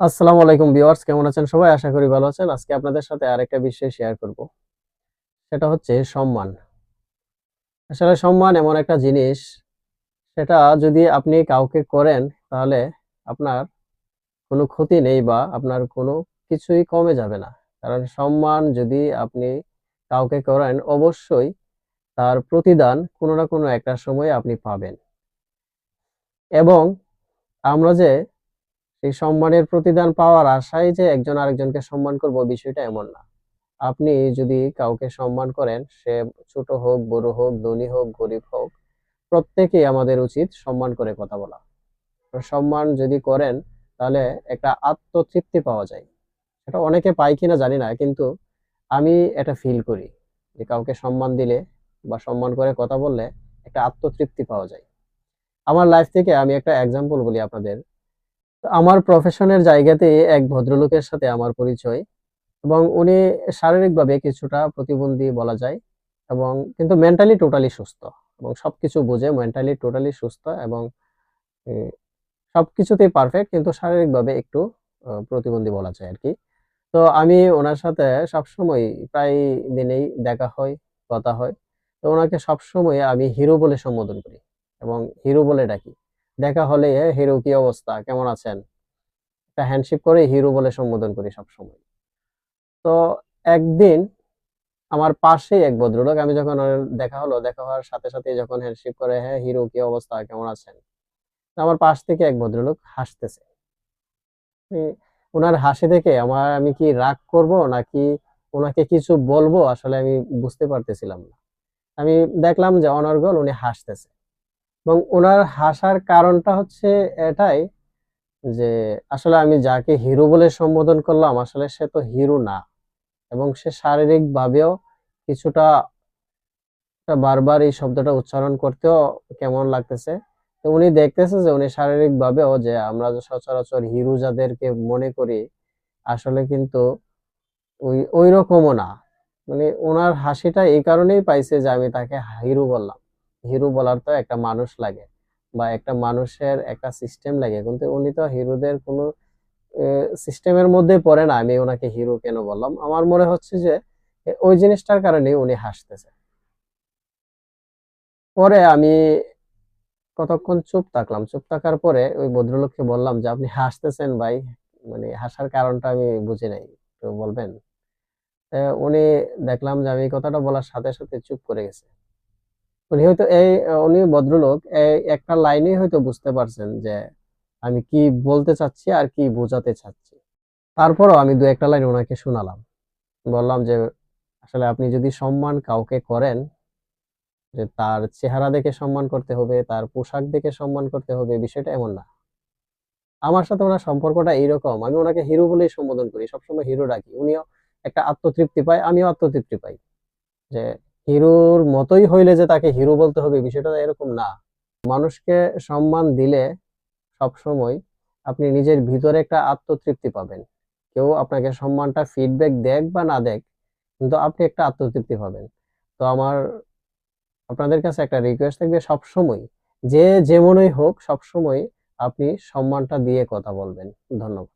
আসসালামু আলাইকুম ভিউয়ার্স, কেমন আছেন সবাই? আশা করি ভালো আছেন। আজকে আপনাদের সাথে আরেকটা বিষয় শেয়ার করব। সেটা হচ্ছে সম্মান। আসলে সম্মান এমন একটা জিনিস, সেটা যদি আপনি কাউকে করেন, তাহলে আপনার কোনো ক্ষতি নেই বা আপনার কোনো কিছুই কমে যাবে না। কারণ সম্মান যদি আপনি কাউকে করেন, অবশ্যই তার প্রতিদান কোনো না কোনো একটা সময় আপনি পাবেন। এবং আমরা যে এই সম্মানের প্রতিদান পাওয়ার আশায় যে একজন আরেকজনকে সম্মান করব বিষয়টা এমন না। আপনি যদি কাউকে সম্মান করেন, সে ছোট হোক, বড় হোক, ধনী হোক, গরিব হোক, প্রত্যেকেই আমাদের উচিত সম্মান করে কথা বলা। সম্মান যদি করেন, তাহলে একটা আত্মতৃপ্তি পাওয়া যায়। সেটা অনেকে পায় কিনা জানি না, কিন্তু আমি এটা ফিল করি যে কাউকে সম্মান দিলে বা সম্মান করে কথা বললে একটা আত্মতৃপ্তি পাওয়া যায়। আমার লাইফ থেকে আমি একটা এক্সাম্পল বলি আপনাদের। আমার প্রফেশনের জায়গাতে এক ভদ্রলোকের সাথে আমার পরিচয় এবং উনি শারীরিকভাবে কিছুটা প্রতিবন্ধী বলা যায় এবং কিন্তু মেন্টালি টোটালি সুস্থ এবং সবকিছু বুঝে মেন্টালি টোটালি সুস্থ এবং উম, সবকিছুতেই পারফেক্ট কিন্তু শারীরিকভাবে একটু প্রতিবন্ধী বলা যায় আর কি তো আমি ওনার সাথে সবসময় প্রায় দিনেই দেখা হয় কথা হয়। তো ওনাকে সবসময় আমি হিরো বলে সম্বোধন করি। এবং হিরো বলে ডাকি দেখা হলে "এ, হিরো কি অবস্থা? কেমন আছেন? একটা হ্যান্ডশেক করে হিরো বলে সম্বোধন করি সবসময়। তো একদিন আমার পাশেই এক ভদ্রলোক আমি যখন দেখা হলো দেখা হওয়ার সাথে সাথে যখন হ্যান্ডশেক করে হ্যাঁ হিরো কি অবস্থা? কেমন আছেন? আমার পাশ থেকে এক ভদ্রলোক হাসতেছে। ওনার হাসি দেখে আমার আমি কি রাগ করব? নাকি ওনাকে কিছু বলব? আসলে আমি বুঝতে পারতেছিলাম না। আমি দেখলাম যে অনর্গল উনি হাসতেছে। এবং ওনার হাসার কারণটা হচ্ছে এটাই যে আসলে আমি যাকে হিরো বলে সম্বোধন করলাম, আসলে সে তো হিরো না। এবং সে শারীরিক ভাবেও কিছুটা বারবার এই শব্দটা উচ্চারণ করতেও কেমন লাগতেছে। তো উনি দেখতেছে যে উনি শারীরিক ভাবেও যে আমরা যে সচরাচর হিরো যাদেরকে মনে করি, আসলে কিন্তু ওই ওই রকমও না। মানে ওনার হাসিটা এই কারণেই পাইছে যে আমি তাকে হিরো বললাম। হিরো বলার তো একটা মানুষ লাগে বা একটা মানুষের একটা সিস্টেম লাগে। কিন্তু উনি তো হিরোদের কোনো সিস্টেমের মধ্যে পড়ে না, আমি ওনাকে হিরো কেন বললাম? আমার মনে হচ্ছে যে ওই জিনিসটার কারণে উনি হাসতেছে। পরে আমি কতক্ষণ চুপ থাকলাম, চুপ থাকার পরে ওই ভদ্রলোককে বললাম যে, আপনি হাসতেছেন ভাই মানে হাসার কারণটা আমি বুঝি নাই তো বলবেন? উনি দেখলাম যে, আমি কথাটা বলার সাথে সাথে চুপ করে গেছে। উনি হয়তো এই, উনি ভদ্রলোক, এই একটা লাইনেই হয়তো বুঝতে পারছেন যে আমি কি বলতে চাচ্ছি আর কি বোঝাতে চাচ্ছি। তারপরও আমি দু একটা লাইন ওনাকে শোনালাম। বললাম যে, আসলে আপনি যদি সম্মান কাউকে করেন, যে তার চেহারা দেখে সম্মান করতে হবে, তার পোশাক দেখে সম্মান করতে হবে, বিষয়টা এমন না। আমার সাথে ওনার সম্পর্কটা এইরকম, আমি ওনাকে হিরো বলেই সম্বোধন করি, সবসময় হিরো ডাকি উনিও একটা আত্মতৃপ্তি পায়, আমিও আত্মতৃপ্তি পাই। যে হিরোর মতোই হইলে যে তাকে হিরো বলতে হবে, বিষয়টা এরকম না। মানুষকে সম্মান দিলে সবসময় আপনি নিজের ভিতরে একটা আত্মতৃপ্তি পাবেন। কেউ আপনাকে সম্মানটা ফিডব্যাক দেখ বা না দেখ, কিন্তু আপনি একটা আত্মতৃপ্তি পাবেন। তো আমার, আপনাদের কাছে একটা রিকোয়েস্ট থাকবে, সবসময়, যে যেমনই হোক, সবসময় আপনি সম্মানটা দিয়ে কথা বলবেন। ধন্যবাদ।